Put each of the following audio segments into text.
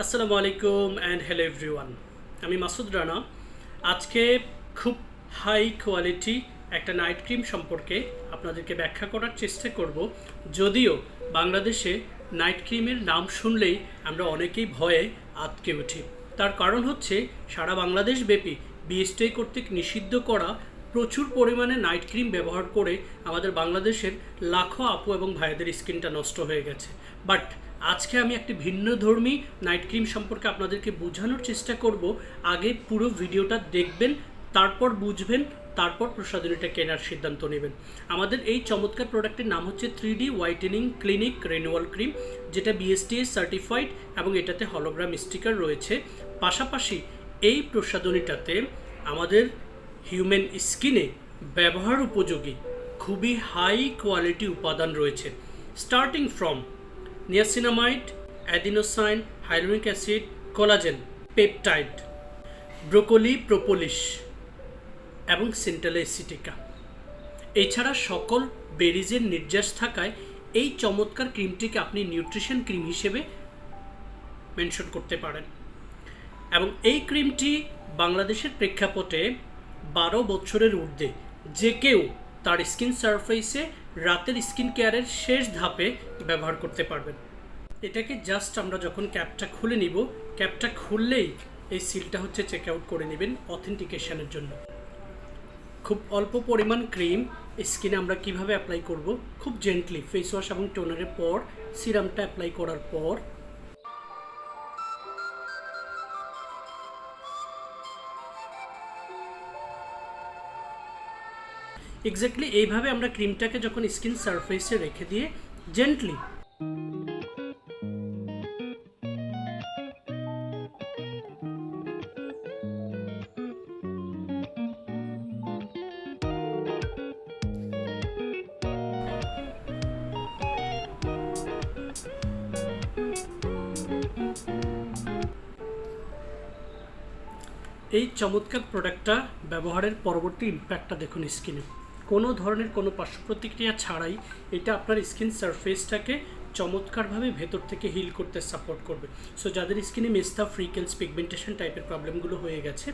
আসসালামু আলাইকুম and hello everyone আমি মাসুদ রানা। আজকে খুব হাই কোয়ালিটি একটা নাইট ক্রিম সম্পর্কে আপনাদেরকে ব্যাখ্যা করার চেষ্টা করব। যদিও বাংলাদেশে নাইট ক্রিমের নাম শুনলেই আমরা অনেকেই ভয়ে আটকে উঠি। তার কারণ হচ্ছে সারা বাংলাদেশ ব্যাপী বিএসটিআই কর্তৃক নিষিদ্ধ করা প্রচুর পরিমাণে নাইট ক্রিম ব্যবহার করে আমাদের বাংলাদেশের লাখো আপু এবং ভাইদের স্কিনটা নষ্ট হয়ে গেছে। বাট আজকে আমি একটি ভিন্ন ধর্মী নাইট ক্রিম সম্পর্কে আপনাদেরকে বোঝানোর চেষ্টা করব। আগে পুরো ভিডিওটা দেখবেন, তারপর বুঝবেন, তারপর প্রসাধনীটা কেনার সিদ্ধান্ত নেবেন। আমাদের এই চমৎকার প্রোডাক্টের নাম হচ্ছে three D whitening clinic renewal cream যেটা বিএসটিএস সার্টিফাইড এবং এটাতে হলোগ্রাম স্টিকার রয়েছে। পাশাপাশি এই প্রসাধনীটাতে আমাদের হিউম্যান স্কিনে ব্যবহার উপযোগী, খুবই হাই কোয়ালিটি উপাদান রয়েছে। Starting from niacinamide adenosine hyaluronic acid collagen peptide broccoli propolis এবং সিন্টালেসিটিকা এছাড়া সকল বেরিজের নির্যাস থাকায় এই চমৎকার ক্রিমটিকে আপনি নিউট্রিশন ক্রিম হিসেবে মেনশন করতে পারেন। এবং এই ক্রিমটি বাংলাদেশের প্রেক্ষাপটে বারো বছরের ঊর্ধ্বে যে কেউ তার স্কিন সারফেসে রাতের স্কিন কেয়ারের শেষ ধাপে ব্যবহার করতে পারবেন। এটাকে জাস্ট আমরা যখন ক্যাপটা খুলে নিব, ক্যাপটা খুললেই এই সিলটা হচ্ছে চেক আউট করে নেবেন অথেন্টিকেশনের জন্য। খুব অল্প পরিমাণ ক্রিম স্কিনে আমরা কীভাবে অ্যাপ্লাই করব? খুব জেন্টলি ফেস ওয়াশ এবং টোনারের পর সিরামটা অ্যাপ্লাই করার পর এক্স্যাক্টলি এইভাবে আমরা ক্রিমটাকে যখন স্কিন সারফেসে রেখে দিয়ে জেন্টলি এই চমৎকার প্রোডাক্টটা ব্যবহারের পরবর্তী ইম্প্যাক্টটা দেখুন স্কিনে কোনো ধরনের কোনো পার্শ্ব প্রতিক্রিয়া ছাড়াই এটা আপনার স্কিন সারফেসটাকে চমৎকারভাবে ভেতর থেকে হিল করতে সাপোর্ট করবে। সো যাদের স্কিনে মেস্তা ফ্রিকেন্স পিগমেন্টেশন টাইপের প্রবলেমগুলো হয়ে গেছে,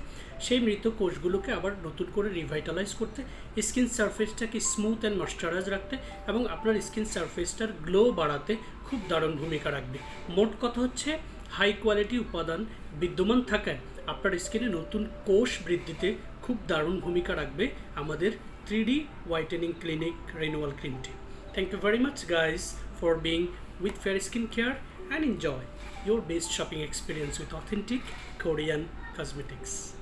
সেই মৃত কোষগুলোকে আবার নতুন করে রিভাইটালাইজ করতে, স্কিন সারফেসটাকে স্মুথ অ্যান্ড ময়শ্চারাইজ রাখতে এবং আপনার স্কিন সারফেসটার গ্লো বাড়াতে খুব দারুণ ভূমিকা রাখবে। মোট কথা হচ্ছে হাই কোয়ালিটি উপাদান বিদ্যমান থাকায় আপনার স্কিনে নতুন কোষ বৃদ্ধিতে খুব দারুণ ভূমিকা রাখবে আমাদের 3D Whitening Clinic Renewal Cream Tea. Thank you very much guys for being with Fair Skincare and enjoy your best shopping experience with authentic Korean cosmetics.